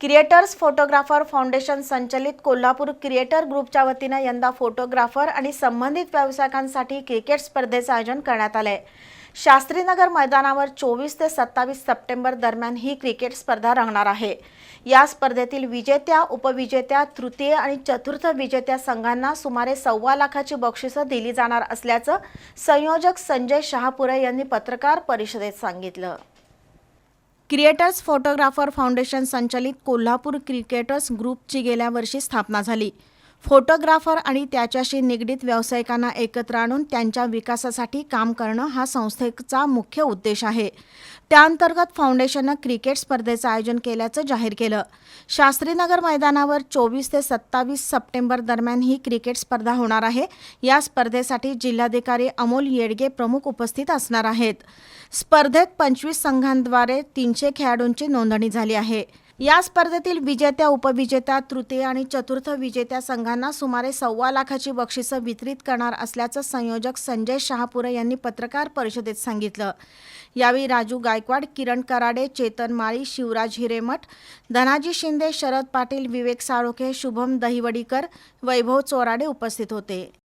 Creators photographer foundation संचलित Kolhapur creator ग्रुपच्या वतीनं यंदा फोटोग्राफर आणि संबंधित व्यावसायिकांसाठी क्रिकेट स्पर्धेचं आयोजन करण्यात आलं आहे शास्त्रीनगर मैदानावर चोवीस ते सत्तावीस सप्टेंबर दरम्यान ही क्रिकेट स्पर्धा रंगणार आहे. या स्पर्धेतील विजेत्या उपविजेत्या तृतीय आणि चतुर्थ विजेत्या संघांना सुमारे सव्वा लाखाची बक्षिसं दिली जाणार असल्याचं संयोजक संजय शहापुरे यांनी पत्रकार परिषदेत सांगितलं. क्रिएटर्स फोटोग्राफर फाउंडेशन संचलित कोल्हापूर क्रिकेटर्स ग्रुपची गेल्या वर्षी स्थापना झाली. फोटोग्राफर आणि त्याच्याशी निगडीत व्यावसायिकांना एकत्र आणून त्यांच्या विकासासाठी काम करणं हा संस्थेचा मुख्य उद्देश आहे. त्याअंतर्गत फाउंडेशननं क्रिकेट स्पर्धेचं आयोजन केल्याचं जाहीर केलं. शास्त्रीनगर मैदानावर चोवीस ते सत्तावीस सप्टेंबर दरम्यान ही क्रिकेट स्पर्धा होणार आहे. या स्पर्धेसाठी जिल्हाधिकारी अमोल येडगे प्रमुख उपस्थित असणार आहेत. स्पर्धेत पंचवीस संघांद्वारे तीनशे खेळाडूंची नोंदणी झाली आहे. या स्पर्धेतील विजेत्या उपविजेत्या तृतीय आणि चतुर्थ विजेत्या संघांना सुमारे सव्वा लाखाची बक्षिसं वितरित करणार असल्याचं संयोजक संजय शहापुरे यांनी पत्रकार परिषदेत सांगितलं. यावेळी राजू गायकवाड किरण कराडे चेतन माळी शिवराज हिरेमठ धनाजी शिंदे शरद पाटील विवेक साळोखे शुभम दहिवडीकर वैभव चोराडे उपस्थित होते.